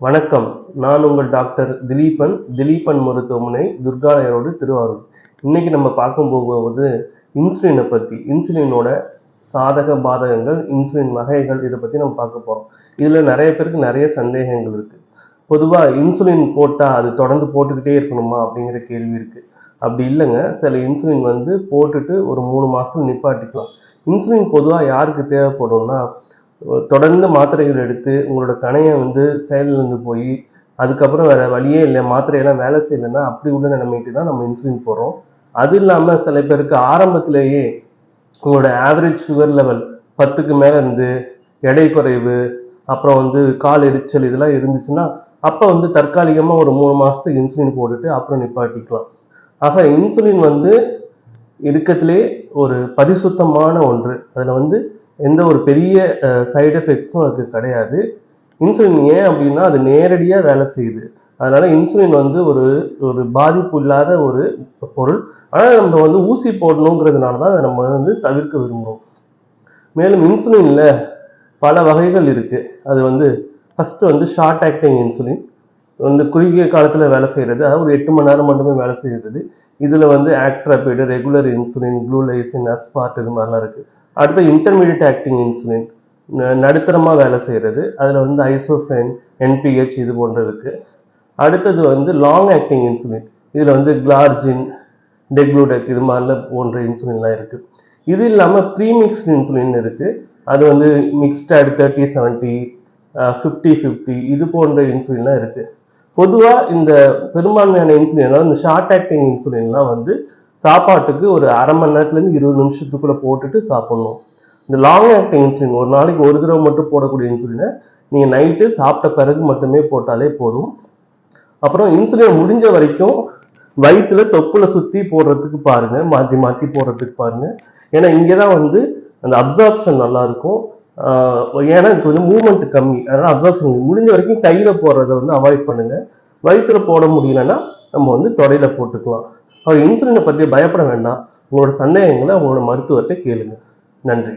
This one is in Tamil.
வணக்கம். நான் உங்கள் டாக்டர் திலீபன் திலீபன் மருத்துவமனை துர்காலயரோடு திருவாரூர். இன்னைக்கு நம்ம பார்க்க போகும்போது இன்சுலினை பற்றி இன்சுலினோட சாதக பாதகங்கள் இன்சுலின் வகைகள் இதை பற்றி நம்ம பார்க்க போகிறோம் இதில் நிறைய பேருக்கு நிறைய சந்தேகங்கள் இருக்குது பொதுவாக இன்சுலின் போட்டால் அது தொடர்ந்து போட்டுக்கிட்டே இருக்கணுமா அப்படிங்கிற கேள்வி இருக்குது அப்படி இல்லைங்க. சில இன்சுலின் வந்து போட்டுட்டு ஒரு மூணு மாதத்துல நிப்பாட்டிக்கலாம். இன்சுலின் பொதுவாக யாருக்கு தேவைப்படும்னா தொடர்ந்து மாத்திரைகள் எடுத்து உங்களோட கணையை வந்து செயலிழந்து போய் அதுக்கப்புறம் வேற வழியே இல்லை மாத்திரையெல்லாம் வேலை செய்யலைன்னா அப்படி உள்ள நிலைமைக்கு தான் நம்ம இன்சுலின் போடுறோம். அது இல்லாமல் சில பேருக்கு ஆரம்பத்திலேயே உங்களோட ஆவரேஜ் சுகர் லெவல் பத்துக்கு மேலே இருந்து எடை குறைவு அப்புறம் வந்து கால் எரிச்சல் இதெல்லாம் இருந்துச்சுன்னா அப்போ வந்து தற்காலிகமாக ஒரு மூணு மாதத்துக்கு இன்சுலின் போட்டுட்டு அப்புறம் நிப்பாட்டிக்கலாம். ஆக இன்சுலின் வந்து இருக்கத்திலே ஒரு பரிசுத்தமான ஒன்று. அதில் வந்து எந்த ஒரு பெரிய சைடு எஃபெக்ட்ஸும் அதுக்கு கிடையாது. இன்சுலின் ஏன் அப்படின்னா அது நேரடியாக வேலை செய்யுது. அதனால இன்சுலின் வந்து ஒரு ஒரு பாதிப்பு இல்லாத ஒரு பொருள். ஆனால் நம்ம வந்து ஊசி போடணுங்கிறதுனால தான் அதை நம்ம வந்து தவிர்க்க விரும்புகிறோம் மேலும் இன்சுலினில் பல வகைகள் இருக்கு. அது வந்து ஃபர்ஸ்ட் வந்து ஷார்ட் ஆக்டிங் இன்சுலின் வந்து குறுகிய காலத்தில் வேலை செய்கிறது அதாவது ஒரு எட்டு மணி நேரம் மட்டுமே வேலை செய்கிறது இதில் வந்து ஆக்ட்ராபிடு ரெகுலர் இன்சுலின் க்ளூலைசின் அஸ்பார்ட் இது மாதிரிலாம் இருக்குது அடுத்து இன்டர்மீடியட் ஆக்டிங் இன்சுலின் நடுத்தரமாக வேலை செய்கிறது அதில் வந்து ஐசோஃபென் என்பிஹெச் இது போன்ற இருக்குது அடுத்தது வந்து லாங் ஆக்டிங் இன்சுலின் இதில் வந்து கிளார்ஜின் டெக்ளூடெக் இது மாதிரிலாம் போன்ற இன்சுலின்லாம் இருக்குது இது இல்லாமல் ப்ரீமிக்ஸ்ட் இன்சுலின் இருக்குது அது வந்து Mixtard thirty seventy fifty fifty இது போன்ற இன்சுலின்லாம் இருக்குது பொதுவாக இந்த பெரும்பான்மையான இன்சுலின் அதாவது இந்த ஷார்ட் ஆக்டிங் இன்சுலின்லாம் வந்து சாப்பாட்டுக்கு ஒரு அரை மணி நேரத்துலேருந்து இருபது நிமிஷத்துக்குள்ளே போட்டுட்டு சாப்பிட்ணும். இந்த லாங் ஆக்டிங் இன்சுலின் ஒரு நாளைக்கு ஒரு தடவை மட்டும் போடக்கூடிய இன்சுலினை நீங்கள் நைட்டு சாப்பிட்ட பிறகு மட்டுமே போட்டாலே போதும். அப்புறம் இன்சுலின் முடிஞ்ச வரைக்கும் வயிற்றுல தொப்புல சுற்றி போடுறதுக்கு பாருங்க மாற்றி மாற்றி போடுறதுக்கு பாருங்க. ஏன்னா இங்கே தான் வந்து அந்த அப்சார்ப்ஷன் நல்லா இருக்கும் ஏன்னா இது கொஞ்சம் மூவ்மெண்ட் கம்மி. அதனால அப்சார்ப்ஷன் முடிஞ்ச வரைக்கும் கையில் போடுறத வந்து அவாய்ட் பண்ணுங்க. வயிற்றுல போட முடியலன்னா நம்ம வந்து தொடையில போட்டுக்கலாம். அவர் இன்சுலினை பற்றி பயப்பட வேண்டாம். உங்களோட சந்தேகங்களை உங்களோட மருத்துவர்கிட்ட கேளுங்க. நன்றி.